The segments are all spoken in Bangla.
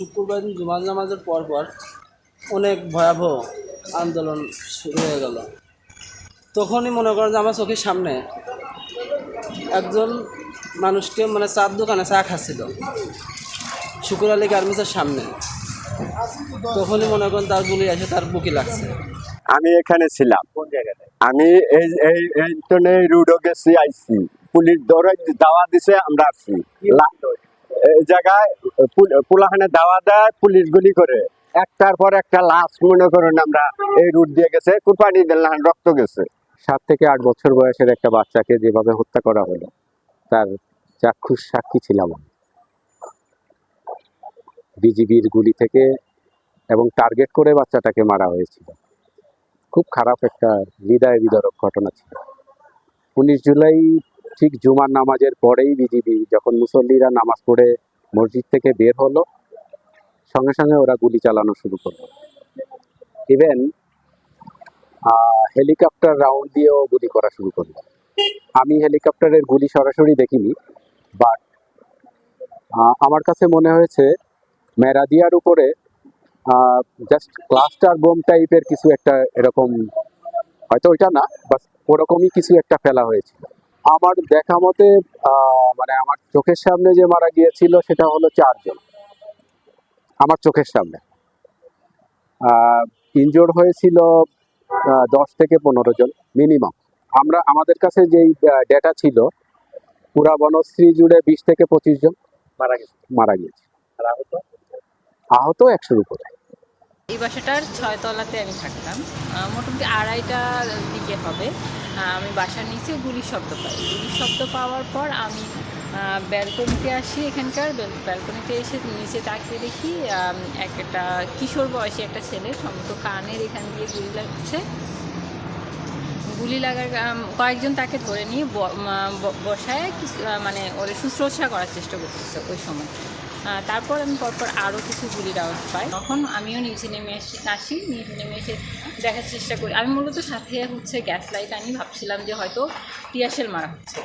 শুক্রবার দিন জুমার নামাজের পর পর অনেক ভয়াবহ আন্দোলন শুরু হয়ে গেল। তখনই মনে করেন যে আমার চোখের সামনে একজন মানুষকে মানে চার দোকানে চা খাচ্ছিল শুকুর আলী গার্মেন্টসের সামনে। তখনই মনে করেন তার গুলি এসে তার বুকি লাগছে। আমি এখানে ছিলাম। কোন জায়গাতে আমি এই এই এই রুডো গেছি আইসি পুলিশ দৌড়াই দাওয়া দিছে আমরা আসছি জায়গায় পুল- পোলাখানে দাওয়া দেয়, পুলিশ গুলি করে। একটার পর একটা লাশ, মনে করেন আমরা, এই রুট দিয়ে গেছে, কুরবানি দিলাম রক্ত গেছে। সাত থেকে আট বছর বয়সের একটা বাচ্চাকে যেভাবে হত্যা করা হলো, তার চাক্ষুষ সাক্ষী ছিলাম। বিজিবির গুলি থেকে এবং টার্গেট করে বাচ্চাটাকে মারা হয়েছিল। খুব খারাপ একটা হৃদয় বিদারক ঘটনা ছিল। উনিশ জুলাই ঠিক জুমার নামাজের পরেই বিজিবি যখন মুসল্লিরা নামাজ পড়ে মসজিদ থেকে বের হলো, সঙ্গে সঙ্গে ওরা গুলি চালানো শুরু করল। ইভেন হেলিকপ্টার রাউন্ড দিয়েও গুলি করা শুরু করল। আমি হেলিকপ্টারের গুলি সরাসরি দেখিনি বাট আমার কাছে মনে হয়েছে মেরাদিয়ার উপরে জাস্ট ক্লাস্টার বোম টাইপের কিছু একটা এরকম, হয়তো ওইটা না বাস ওরকমই কিছু একটা ফেলা হয়েছিল। আমার দেখা মতে আহ, মানে আমার চোখের সামনে যে মারা গিয়েছিল সেটা হলো চারজন। আমার চোখের সামনে। ইনজোর হয়েছিল দশ থেকে পনেরো জন মিনিমাম আমরা আমাদের কাছে যেই ডেটা ছিল পুরা বনশ্রী জুড়ে বিশ থেকে পঁচিশ জন মারা গেছে। মারা গিয়েছে আহত? আহত একশোর উপরে। এই বাসাটার ছয়তলাতে আমি থাকতাম। মোটামুটি আড়াইটার দিকে হবে। আমি বাসার নিচে গুলির শব্দ পাই। গুলির শব্দ পাওয়ার পর আমি ব্যালকনিতে আসি এখানকার। ব্যালকনিতে এসে নিচে তাকিয়ে দেখি একটা কিশোর বয়সী একটা ছেলে সম্ভবত কানের এখান দিয়ে গুলি লাগছে। গুলি লাগার কয়েকজন তাকে ধরে নিয়ে বসায় মানে ওদের শুশ্রূষা করার চেষ্টা করতেছে ওই সময়। তারপর আমি পরপর আরও কিছু গুলির আওয়াজ পাই। তখন আমিও নিচে নেমে এসে আসি, নিচে নেমে এসে দেখার চেষ্টা করি। আমি মূলত সাথে হচ্ছে গ্যাস লাইট আমি ভাবছিলাম যে হয়তো টিয়ারশেল মারা হচ্ছে।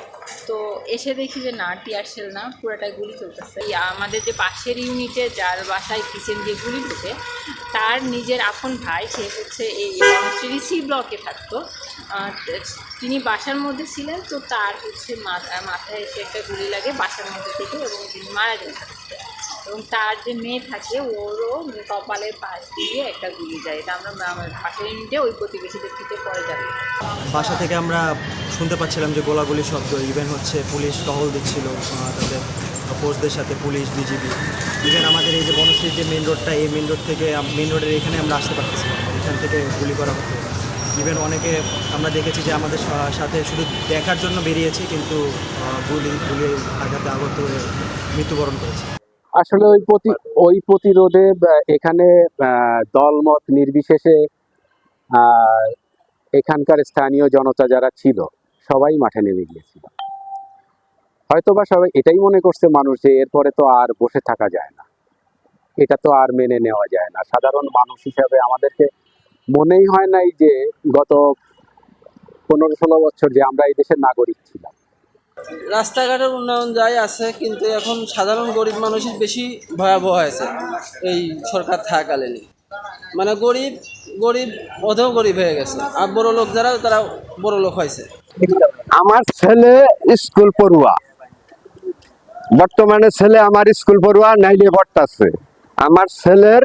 তো এসে দেখি যে না টিয়ারশেল না, পুরোটাই গুলি চলতেছে। আমাদের যে পাশের ইউনিটে যার বাসায় কিচেন দিয়ে গুলি ঢুকে, তার নিজের আপন ভাই, সে হচ্ছে এই বনশ্রী সি ব্লকে থাকতো। তিনি বাসার মধ্যে ছিলেন, তো তার হচ্ছে মাথা মাথায় এসে একটা গুলি লাগে বাসার মধ্যে থেকে এবং তিনি মারা যান। এবং তার যে মেয়ে থাকে, ওরও কপালের পাশ দিয়ে একটা গুলি যায়। এটা আমরা পাশের ইউনিটে ওই প্রতিবেশীদের থেকে পরে যাবে বাসা থেকে আমরা শুনতে পাচ্ছিলাম যে গোলাগুলি শব্দ ইভেন হচ্ছে পুলিশ টহল দিচ্ছিল তাদের ফোর্সদের সাথে পুলিশ বিজিবি ইভেন আমাদের এই যে বনশ্রীর যে মেন রোডটা এই মেন রোড থেকে মেন রোডের এখানে আমরা আসতে পারতেছিলাম। এখান থেকে গুলি করা হতো। ইভেন অনেকে আমরা দেখেছি যে আমাদের সাথে শুধু দেখার জন্য বেরিয়েছি, কিন্তু গুলি গুলি আঘাতে আগত হয়ে মৃত্যুবরণ করেছে। আসলে ওই প্রতি, ওই প্রতিরোধে এখানে দলমত নির্বিশেষে এখানকার স্থানীয় জনতা যারা ছিল, সবাই মাঠে নেমে গিয়েছিল। হয়তোবা সবাই এটাই মনে করছে মানুষ যে এরপরে তো আর বসে থাকা যায় না। এটা তো আর মেনে নেওয়া যায় না। সাধারণ মানুষ হিসাবে আমাদেরকে মনেই হয় নাই যে গত পনেরো ষোলো বছর যে আমরা এই দেশের নাগরিক ছিলাম রাস্তাঘাটের উন্নয়ন যাই আছে, কিন্তু এখন সাধারণ গরিব মানুষই বেশি ভয়াবহ হয়েছে এই সরকার থাকাকালীনই মানে গরিব গরিব অধেও গরিব হয়ে গেছে। আর বড় লোক যারা, তারা বড় লোক হয়েছে। আমার ছেলে স্কুল পড়ুয়া। বর্তমানে ছেলে আমার স্কুল পড়ুয়া নাইলে পড়তাছে। আমার ছেলের,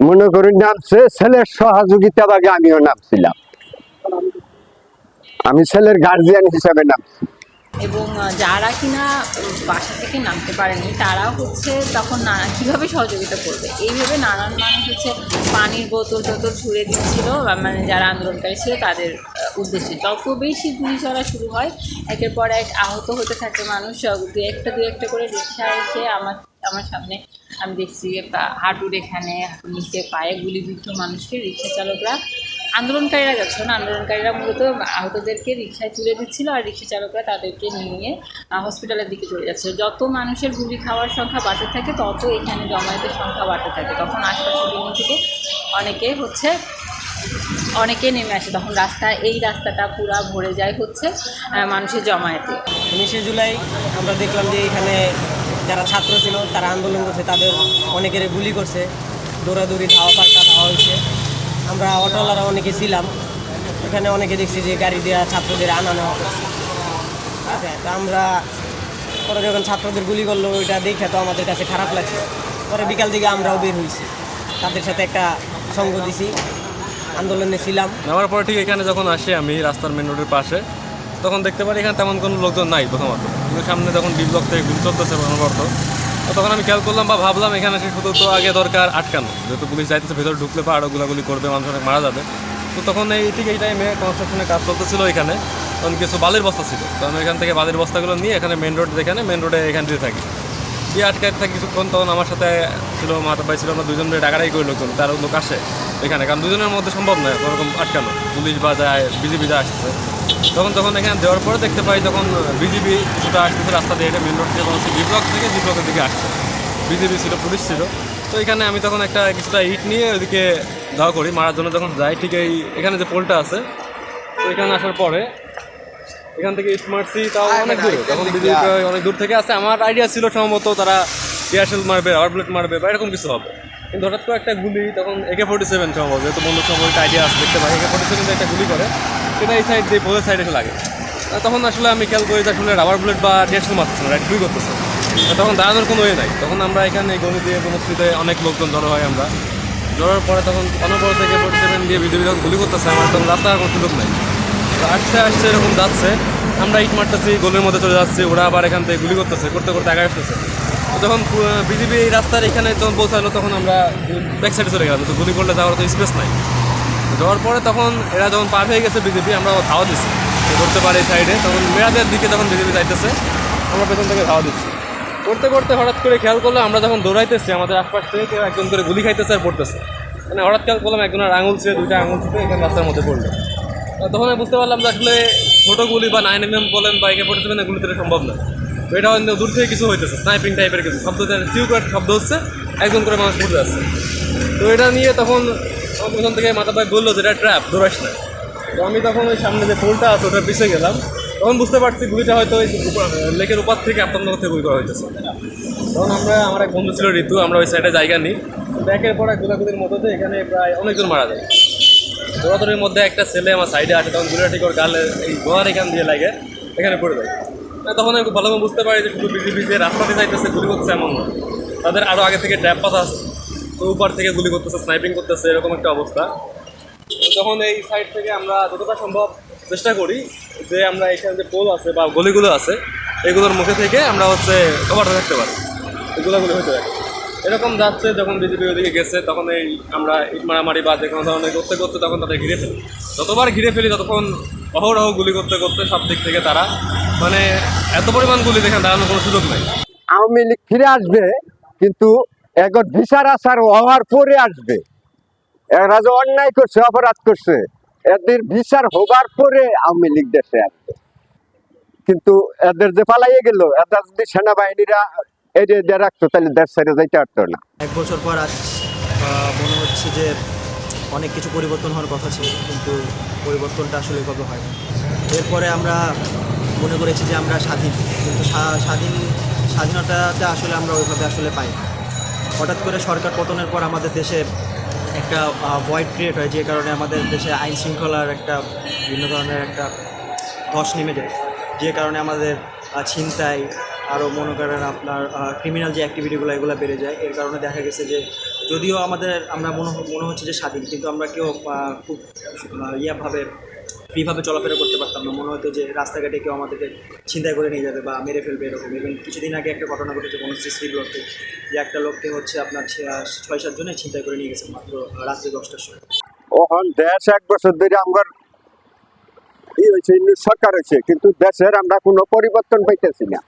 মনে করি, নামছে ছেলের সহযোগিতা ভাগে আমিও নামছিলাম। আমি ছেলের গার্জিয়ান হিসাবে নামছি। এবং যারা কিনা বাসা থেকে নামতে পারেনি তারা হচ্ছে তখন নানা, কীভাবে সহযোগিতা করবে? এইভাবে নানান মানুষ হচ্ছে পানির বোতল টোতল ছুঁড়ে দিচ্ছিল মানে যারা আন্দোলনকারী ছিল, তাদের উদ্দেশ্যে। যত বেশি গুলি চলা শুরু হয়, একের পর এক আহত হতে থাকে মানুষ দু একটা দু একটা করে রিক্সা এসে আমার আমার সামনে আমি দেখছি হাঁটুর এখানে নিচে পায়ে গুলিবিদ্ধ মানুষকে, রিক্সা চালকরা। আন্দোলনকারীরা যাচ্ছে না। আন্দোলনকারীরা মূলত আহতদেরকে রিক্সায় তুলে দিচ্ছিল আর রিক্সা চালকরা তাদেরকে নিয়ে হসপিটালের দিকে চলে যাচ্ছে যত মানুষের গুলি খাওয়ার সংখ্যা বাড়তে থাকে, তত এখানে জমায়েতের সংখ্যা বাড়তে থাকে। তখন আশপাশের বিল্ডিং থেকে অনেকে হচ্ছে, অনেকে নেমে আসে। তখন রাস্তা, এই রাস্তাটা পুরা ভরে যায় হচ্ছে মানুষের জমায়েতে। উনিশে জুলাই আমরা দেখলাম যে এখানে যারা ছাত্র ছিল, তারা আন্দোলন করছে, তাদের অনেকের গুলি করছে। দৌড়াদৌড়ি ধাওয়া পাল্টা ধাওয়া হয়েছে। আমরা অটোওয়ালারা অনেকে ছিলাম। এখানে অনেকে দেখছি যে গাড়ি দেওয়া ছাত্রদের আনা নেওয়া করছে। তো আমরা পরে যখন ছাত্রদের গুলি করল, ওইটা দেখে তো আমাদের কাছে খারাপ লাগছে। পরে বিকাল দিকে আমরাও বের হয়েছি তাদের সাথে একটা সঙ্গ দিছি, আন্দোলনে ছিলাম। নামার পরে ঠিক এখানে যখন আসি আমি রাস্তার মেন রোডের পাশে, তখন দেখতে পারি এখানে তেমন কোনো লোকজন নাই প্রথমত। কিন্তু সামনে যখন বি ব্লক থেকে গুলি চলতেছে তখন আমি খেয়াল করলাম বা ভাবলাম এখানে এসে শুধু তো আগে দরকার আটকানো। যেহেতু পুলিশ যাইতেছে, ভেতরে ঢুকলে পা আরও গুলাগুলি করবে, মানুষ অনেক মারা যাবে। তো তখন এই ঠিক এই টাইমে কনস্ট্রাকশনের কাজ চলতেছিল এখানে। তখন কিছু বালির বস্তা ছিল। তো আমি এখান থেকে বালির বস্তাগুলো নিয়ে এখানে মেন রোড যেখানে মেন রোডে এখান থেকে থাকি। দিয়ে আটকায় থাকি কিছুক্ষণ তখন আমার সাথে ছিল মাতা ভাই ছিল, আমরা দুজন মিলে ডাকারাই করি লোকজন, তার লোক আসে এখানে। কারণ দুজনের মধ্যে সম্ভব নয় ওরকম আটকানো। পুলিশ বা যায় বিজেপি যা আসতেছে। তখন যখন এখানে দেওয়ার পরে দেখতে পাই যখন বিজেপি কিছুটা আসতেছে রাস্তা দিয়ে এটা মেন রোড থেকে বলছে বি ব্লক থেকে জি ব্লকের দিকে আসছে। বিজেপি ছিল পুলিশ ছিল। তো এখানে আমি তখন একটা কিছুটা ইট নিয়ে ওইদিকে ধাওয়া করি মারার জন্য যখন যাই ঠিক এই এখানে যে পোলটা আছে তো এখানে আসার পরে এখান থেকে ইট মারছি তাও অনেক দূর। তখন বিজেপি অনেক দূর থেকে আছে আমার আইডিয়া ছিল সম্ভবত তারা টিয়ারশেল মারবে রাবার বুলেট মারবে বা এরকম কিছু হবে। কিন্তু হঠাৎ করে একটা গুলি তখন একে ফোর্টি সেভেন সম্ভব যেহেতু বন্ধুর সম্ভব একটা আইডিয়া আছে দেখতে পাই। একে ফোর্টি সেভেন একটা গুলি করে। সেটা এই সাইড দিয়ে বোধের সাইডে এসে লাগে। তখন আসলে আমি খেয়াল করি যে আসলে রাবার বুলেট বা টিয়ারশেল মারতেছে না রাইট গুলি করতেছে। তখন দাঁড়ানোর কোনো ওয়ে নাই। তখন আমরা এখানে গণি দিয়ে বনশ্রীতে অনেক লোকজন জড়ো হয় আমরা। জড়ার পরে তখন অনবর থেকে ফোর্টি সেভেন দিয়ে বিজেপি যখন গুলি করতেছে আমার, তখন রাস্তার কোনো সুযোগ নাই। তো আসতে আসতে এরকম যাচ্ছে, আমরা ইট মারতেছি, গোলের মধ্যে চলে যাচ্ছি, ওরা আবার এখান থেকে গুলি করতেছে, করতে করতে আগে আসতেছে। যখন বিজেপি এই রাস্তার এখানে যখন পৌঁছালো, তখন আমরা ব্যাক সাইডে চলে গেলাম। তো গুলি করলে যাওয়ার তো স্পেস নাই। তো যাওয়ার পরে তখন এরা যখন পার হয়ে গেছে বিজেপি আমরা ধাওয়া দিচ্ছি করতে পারি সাইডে তখন মেয়েদের দিকে তখন বিজেপি যাইতেছে। আমরা পেছন থেকে ধাওয়া দিচ্ছি। করতে করতে হঠাৎ করে খেয়াল করলাম, আমরা যখন দৌড়াইতেছি, আমাদের আশপাশ থেকে কেউ একজন করে গুলি খাইতেছে আর পড়তেছে। মানে হঠাৎ খেয়াল করলাম একজনের আঙুল ছিল দুইটা আঙুল ছিল এখানে রাস্তার মধ্যে পড়ল। তখন আমি বুঝতে পারলাম যে আসলে ছোটো গুলি বা নাইন এম এম বলেন বা একে ফোর্টি সেভেন গুলি সম্ভব না। এটা হয়তো দূর থেকে কিছু হইতেছে স্নাইপিং টাইপের কিছু। শব্দ চিউ করে শব্দ হচ্ছে, একজন করে মানুষ পড়তে আসছে। তো এটা নিয়ে তখন পেছন থেকে মাথা ভাই বলল যে, এটা ট্র্যাপ দৌড়াস না তো আমি তখন ওই সামনে যে পোলটা আছে, ওটা পিছিয়ে গেলাম। তখন বুঝতে পারছি গুলিটা হয়তো ওই লেকের উপার থেকে আপনার থেকে গুলি করা হইতেছে। তখন আমরা, আমার এক বন্ধু ছিল ঋতু, আমরা ওই সাইডে জায়গা নিই। ব্যাকের পর গোলাগুলির মধ্যে এখানে প্রায় অনেকজন মারা যায়। দৌড়াদৌড়ির মধ্যে একটা ছেলে আমার সাইডে আসে, তখন গুলিটা ঠিক ওর গালে, এই গোয়ার এখান দিয়ে লাগে, এখানে পড়ে যায়। তখন আমি ভালোভাবে বুঝতে পারি যে শুধু বিজেপি যে রাস্তাতে যাইতেছে, গুলি করতেছে এমন না। তাদের আরও আগে থেকে ট্র্যাপ পাতা আছে। তো উপর থেকে গুলি করতেছে স্নাইপিং করতেছে, এরকম একটা অবস্থা। তখন এই সাইড থেকে আমরা যতটা সম্ভব চেষ্টা করি যে আমরা এখানে যে পোল আছে বা গলিগুলো আছে, এগুলোর মুখে থেকে আমরা হচ্ছে কভারটা থাকতে পারি। এগুলোগুলো হতে থাকে। এরকম যাচ্ছে যখন বিজেপি ওদিকে গেছে, তখন এই আমরা ইট মারামারি বা যে কোনো ধরনের করতে করতে তখন তাদের ঘিরে ফেলি। যতবার ঘিরে ফেলি, ততক্ষণ অহরহ গুলি করতে করতে সব দিক থেকে তারা মানে এত পরিমাণ গুলি দেখেন, দাঁড়ানোর কোনো সুযোগ নেই। আওয়ামী লীগ ফিরে আসবে, কিন্তু এখন বিচার আসার হওয়ার পরে আসবে। এরা যে অন্যায় করছে, অপরাধ করছে, এদের বিচার হবার পরে আওয়ামী লীগ দেশে আসবে। কিন্তু এদের যে পালাইয়ে গেল, এদের যদি সেনাবাহিনীরা এড়িয়ে দিয়ে রাখতো, তাহলে দেশ ছেড়ে যাইতে পারতো না। এক বছর পর আজ মনে হচ্ছে যে অনেক কিছু পরিবর্তন হওয়ার কথা ছিল, কিন্তু পরিবর্তনটা আসলে কবে হয় এরপরে আমরা মনে করেছি যে আমরা স্বাধীন, কিন্তু স্বাধীন স্বাধীনতাটা আসলে আমরা ওইভাবে আসলে পাই না। হঠাৎ করে সরকার পতনের পর আমাদের দেশে একটা ভয়েড ক্রিয়েট হয়, যে কারণে আমাদের দেশে আইন শৃঙ্খলার একটা বিভিন্ন ধরনের একটা ধস নেমে যায়। যে কারণে আমাদের ছিনতাই আরও মনে করেন আপনার ক্রিমিনাল যে অ্যাক্টিভিটিগুলো এগুলো বেড়ে যায়। এর কারণে দেখা গেছে যে যদিও আমাদের, আমরা মনে মনে হচ্ছে যে স্বাধীন, কিন্তু আমরা কেউ খুব ইয়াভাবে ফ্রিভাবে চলাফেরা করতে পারতাম না। মনে হতো যে রাস্তাঘাটে কেউ আমাদেরকে ছিনতাই করে নিয়ে যাবে বা মেরে ফেলবে এরকম। এবং কিছুদিন আগে একটা ঘটনা ঘটেছে বনশ্রী শ্রীব্লকে যে একটা লোককে হচ্ছে আপনার ছয় সাতজনে ছিনতাই করে নিয়ে গেছে মাত্র রাত্রি দশটার সময়। ওখান দেশ এক বছর ধরে আমার ই হয়েছে সরকার হয়েছে, কিন্তু দেশের আমরা কোনো পরিবর্তন পাইতেছি না।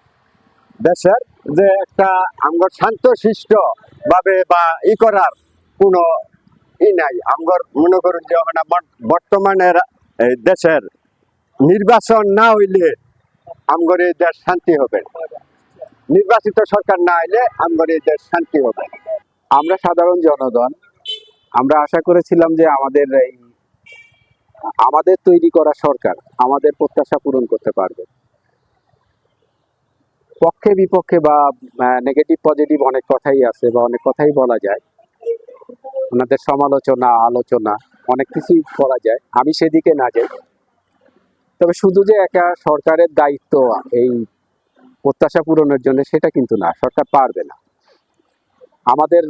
দেশের যে একটা আমার শান্ত শিষ্ট ভাবে বা ই করার কোনো ই নাই। আমার মনে করুন যে বর্তমানের এই দেশের নির্বাচন না হইলে আমগর দেশ শান্তি হবে নির্বাচিত সরকার না হইলে আমগর দেশ শান্তি হবে আমরা সাধারণ জনগণ, আমরা আশা করেছিলাম যে আমাদের এই, আমাদের তৈরি করা সরকার আমাদের প্রত্যাশা পূরণ করতে পারবে। পক্ষে বিপক্ষে বা নেগেটিভ পজিটিভ অনেক কথাই আছে বা অনেক কথাই বলা যায়। ওনাদের সমালোচনা, আলোচনা অনেক কিছুই করা যায়। আমি সেদিকে না যাই। তবে শুধু যে একা সরকারের দায়িত্ব এই প্রত্যাশা পূরণের জন্য সেটা কিন্তু না, সরকার পারবে না। আমাদের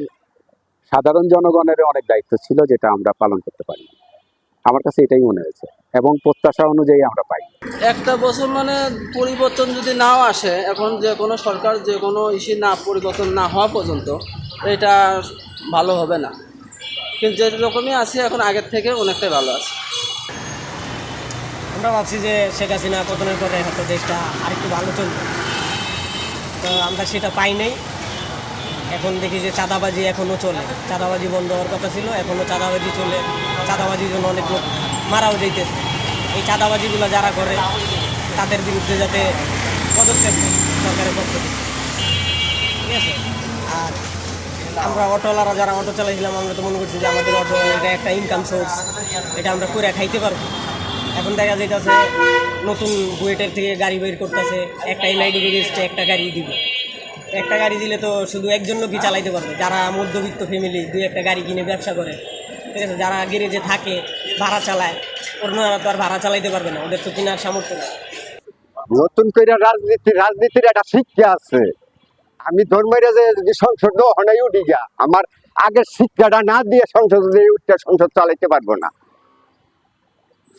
সাধারণ জনগণের অনেক দায়িত্ব ছিল যেটা আমরা পালন করতে পারি। আমার কাছে এটাই মনে হয়েছে এবং প্রত্যাশা অনুযায়ী আমরা পাই। একটা বছর মানে পরিবর্তন যদি নাও আসে, এখন যে কোনো সরকার যে কোনো ইস্যু না, পরিবর্তন না হওয়া পর্যন্ত, এটা ভালো হবে না। কিন্তু যেরকমই আছে, এখন আগের থেকে অনেকটাই ভালো আছে। আমরা ভাবছি যে শেখ হাসিনা পতনের পরে হয়তো দেশটা আরেকটু ভালো চলবে। তো আমরা সেটা পাই নাই। এখন দেখি যে চাঁদাবাজি এখনও চলে। চাঁদাবাজি বন্ধ হওয়ার কথা ছিল এখনও চাঁদাবাজি চলে। চাঁদাবাজির জন্য অনেক লোক মারাও যাইতেছে। এই চাঁদাবাজিগুলো যারা করে, তাদের বিরুদ্ধে যাতে পদক্ষেপ সরকারের পক্ষ থেকে। ঠিক আছে? আমরা অটোওয়ালারা যারা অটো চালাইছিলাম, আমরা তো মনে করছি যে আমাদের অটো এটা একটা ইনকাম সোর্স এটা আমরা করে খাইতে পারব। এখন দেখা যাইতেছে নতুন বুয়েটের থেকে গাড়ি বের করতেছে, একটা এনআইডি বেরিয়েছে একটা গাড়ি দিবে। একটা গাড়ি দিলে তো শুধু একজন লোকই চালাইতে পারবে। যারা মধ্যবিত্ত ফ্যামিলি দুই একটা গাড়ি কিনে ব্যবসা করে, ঠিক আছে? যারা গ্যারেজে থাকে, ভাড়া চালায়, অন্যরা তো আর ভাড়া চালাইতে পারবে না। ওদের তো কেনার সামর্থ্য নেই। নতুন করে রাজনীতি রাজনীতির একটা শিক্ষা আছে। আমি ধর্মের যে যদি সংসদ হনাই উঠি গা আমার আগের শিক্ষাটা না দিয়ে সংসদ উঠতে সংসদ চালাইতে পারব না।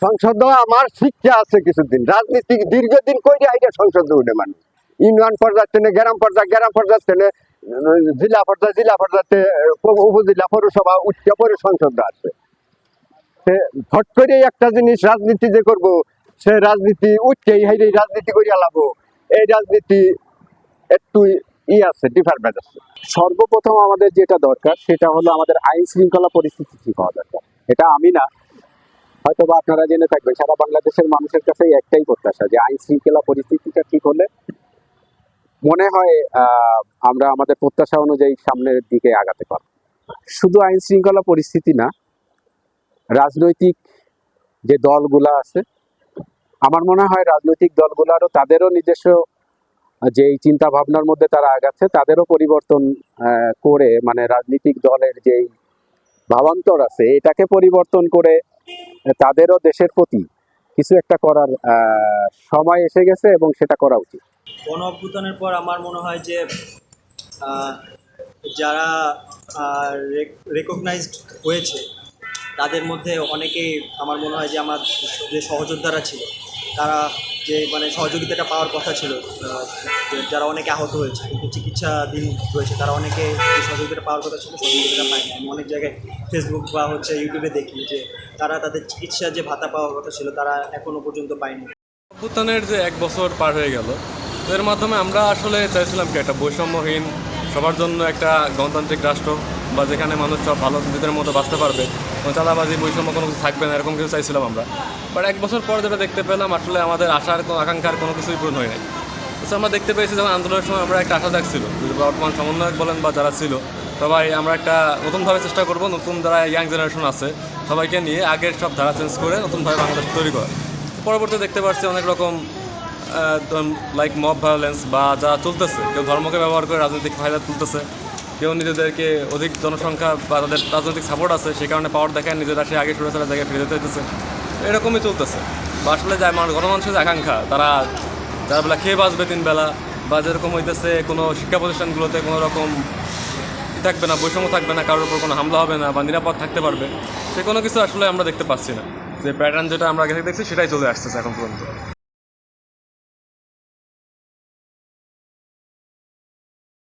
সংসদ আমার শিক্ষা আছে কিছুদিন। রাজনীতি দীর্ঘদিন করে আইটা সংসদে উঠে মানুষ। ইউনিয়ন পর্যায়ে গ্রাম পর্যায়ে গ্রাম পর্যায়ে জেলা পর্যায়ে জেলা পর্যায়ে উপজেলা, পৌরসভা উচ্চ পরে সংসদ আছে সে হট করে একটা জিনিস রাজনীতি যে করব, সে রাজনীতি উঠছেই হাইরে রাজনীতি করিয়া লাভ এই রাজনীতি একটু ই আছে ডিপার্টমেন্ট আছে। সর্বপ্রথম আমাদের যেটা দরকার, সেটা হলো আমাদের আইন শৃঙ্খলা পরিস্থিতি ঠিক হওয়া দরকার। এটা আমি না হয়তো বা আপনারা জেনে থাকবেন, সারা বাংলাদেশের মানুষের কাছে একটাই প্রত্যাশা যে আইন শৃঙ্খলা পরিস্থিতিটা ঠিক হলে মনে হয় আমরা আমাদের প্রত্যাশা অনুযায়ী সামনের দিকে আগাতে পারব। শুধু আইন শৃঙ্খলা পরিস্থিতি না, রাজনৈতিক যে দলগুলা আছে, আমার মনে হয় রাজনৈতিক দলগুলারও তাদেরও নিজস্ব যে এই চিন্তা ভাবনার মধ্যে তারা আগাচ্ছে, তাদেরও পরিবর্তন করে মানে রাজনৈতিক দলের যেই ভাবান্তর আছে, এটাকে পরিবর্তন করে তাদেরও দেশের প্রতি কিছু একটা করার সময় এসে গেছে এবং সেটা করা উচিত। গণ অভ্যুত্থানের পর আমার মনে হয় যে যারা রেকগনাইজড হয়েছে, তাদের মধ্যে অনেকেই, আমার মনে হয় যে আমার যে সহযোদ্ধারা ছিল তারা যে মানে সহযোগিতাটা পাওয়ার কথা ছিল যারা অনেকে আহত হয়েছে, কিন্তু চিকিৎসাধীন রয়েছে, তারা অনেকে যে সহযোগিতাটা পাওয়ার কথা ছিল, সহযোগিতাটা পায়নি। আমি অনেক জায়গায় ফেসবুক বা হচ্ছে ইউটিউবে দেখি যে তারা তাদের চিকিৎসা যে ভাতা পাওয়ার কথা ছিল, তারা এখনও পর্যন্ত পায়নি। অভ্যুত্থানের যে এক বছর পার হয়ে গেল, এর মাধ্যমে আমরা আসলে চাইছিলাম কি একটা বৈষম্যহীন, সবার জন্য একটা গণতান্ত্রিক রাষ্ট্র, বা যেখানে মানুষ সব ভালো নিজেদের মতো বাঁচতে পারবে। চাঁদাবাজি, বৈষম্য কোনো কিছু থাকবে না, এরকম কিছু চাইছিলাম আমরা। বাট এক বছর পর যেটা দেখতে পেলাম, আসলে আমাদের আশার কোনো, আকাঙ্ক্ষার কোনো কিছুই পূরণ হয় নাই তো আমরা দেখতে পেয়েছি যখন আন্দোলনের সময় আমরা একটা আশা দেখছিল বর্তমান সমন্বয়ক বলেন বা যারা ছিল, সবাই আমরা একটা নতুনভাবে চেষ্টা করব, নতুন যারা ইয়াং জেনারেশন আছে, সবাইকে নিয়ে আগের সব ধারা চেঞ্জ করে নতুনভাবে বাংলাদেশ তৈরি করা। পরবর্তী দেখতে পাচ্ছি অনেক রকম লাইক মব ভায়োলেন্স বা যা চলতেছে, কেউ ধর্মকে ব্যবহার করে রাজনৈতিক ফায়দা তুলতেছে কেউ নিজেদেরকে অধিক জনসংখ্যা বা তাদের রাজনৈতিক সাপোর্ট আছে সে কারণে পাওয়ার দেখায়, নিজেরা সে আগে সরে জায়গায় ফিরে যেতে হইতেছে। এরকমই চলতেছে। বা আসলে যায় মানুষ, গণমানুষের আকাঙ্ক্ষা, তারা, যারা বেলা খেয়ে বাঁচবে তিন বেলা, বা যেরকম হইতেছে কোনো শিক্ষা প্রতিষ্ঠানগুলোতে কোনো রকম থাকবে না, বৈষম্য থাকবে না, কারোর উপর কোনো হামলা হবে না, বা নিরাপদ থাকতে পারবে, সে কোনো কিছু আসলে আমরা দেখতে পাচ্ছি না। যে প্যাটার্ন যেটা আমরা আগে দেখছি, সেটাই চলে আসতেছে এখন পর্যন্ত।